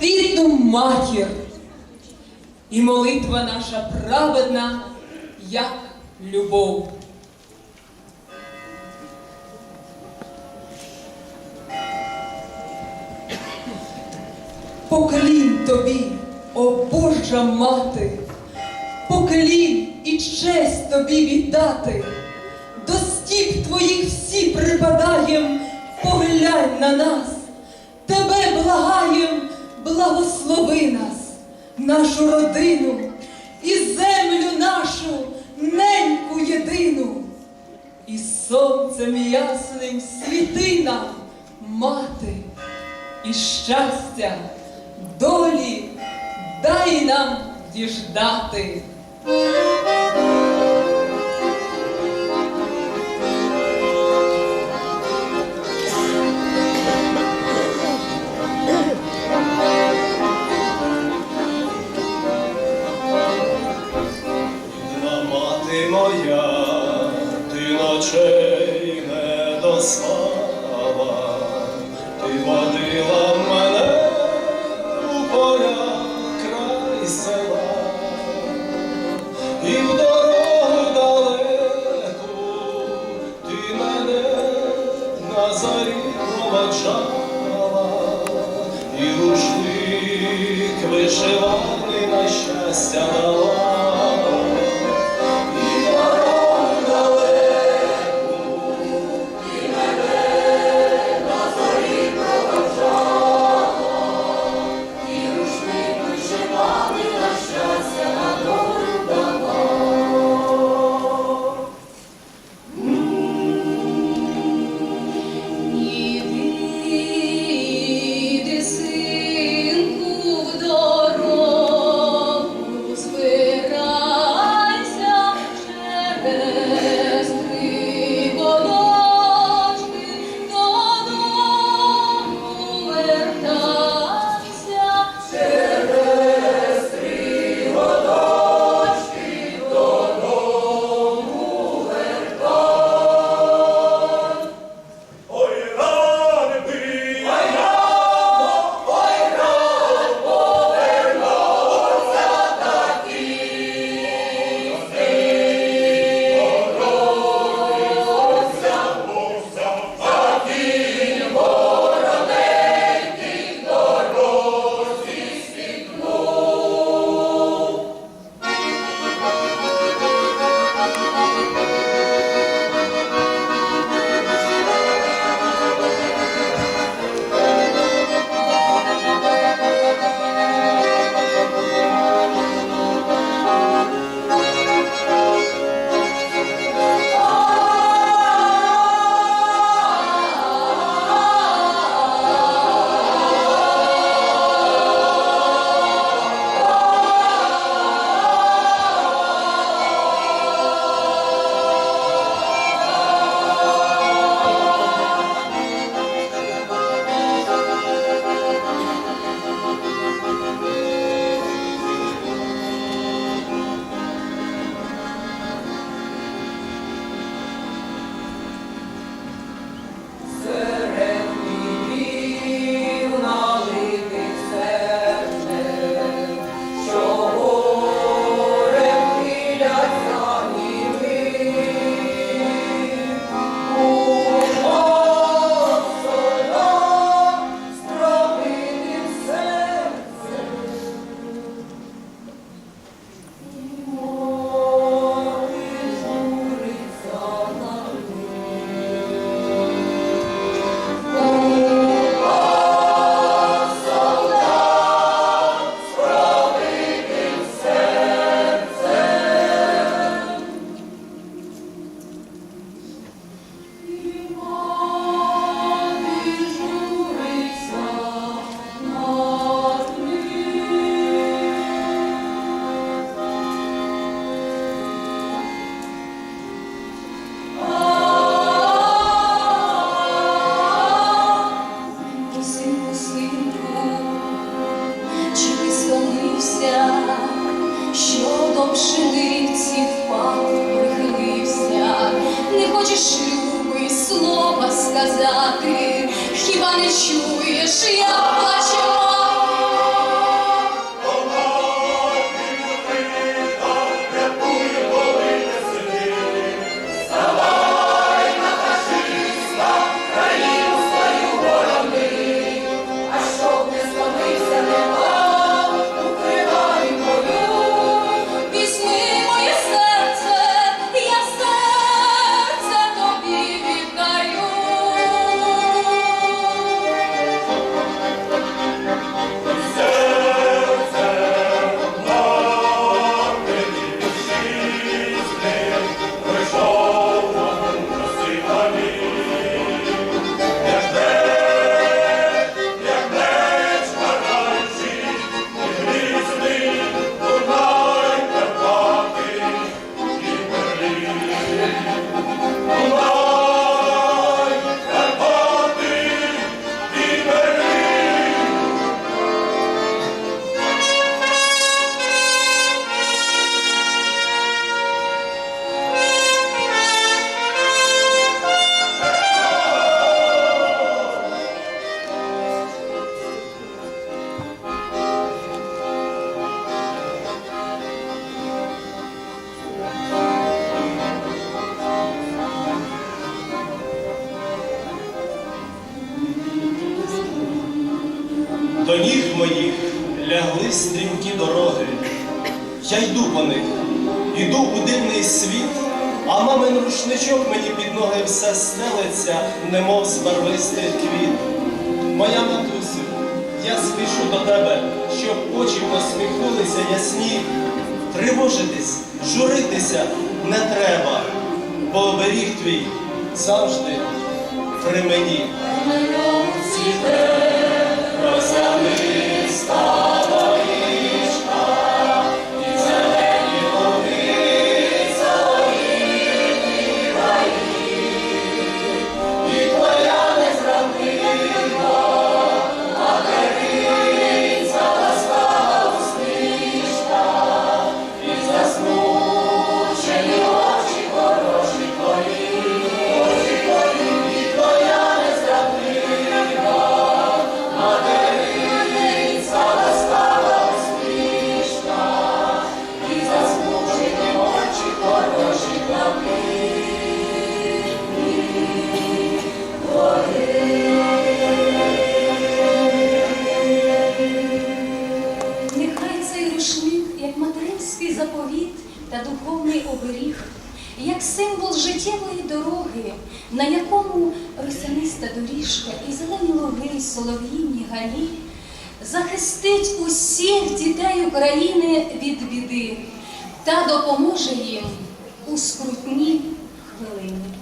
рідну матір. І молитва наша праведна, як любов. Поклін тобі, о Божа мати, поклін і честь тобі віддати. До стіп твоїх всі припадаєм, поглянь на нас, тебе благаєм, благослови нас, нашу родину і землю нашу, неньку єдину. І сонцем ясним світи нам, мати, і щастя, долі дай нам діждати. Мати моя, ти ночей не доспала, ти водила мене у поля край села, і в дорогу далеку ти мене на зарі проводжала, і рушник вишиваний на щастя дала. Сказати, хіба не чуєш, я плаче До ніг моїх лягли стрімкі дороги. Я йду по них, іду у дивний світ, а мамин рушничок мені під ноги все стелиться, немов з барвистих квіт. Моя матусю, я спішу до тебе, щоб очі посміхнулися ясні. Тривожитись, журитися не треба, бо оберіг твій завжди при мені. 사 на якому росяниста доріжка і зелені луги, солов'їні галі, захистить усіх дітей України від біди та допоможе їм у скрутні хвилини.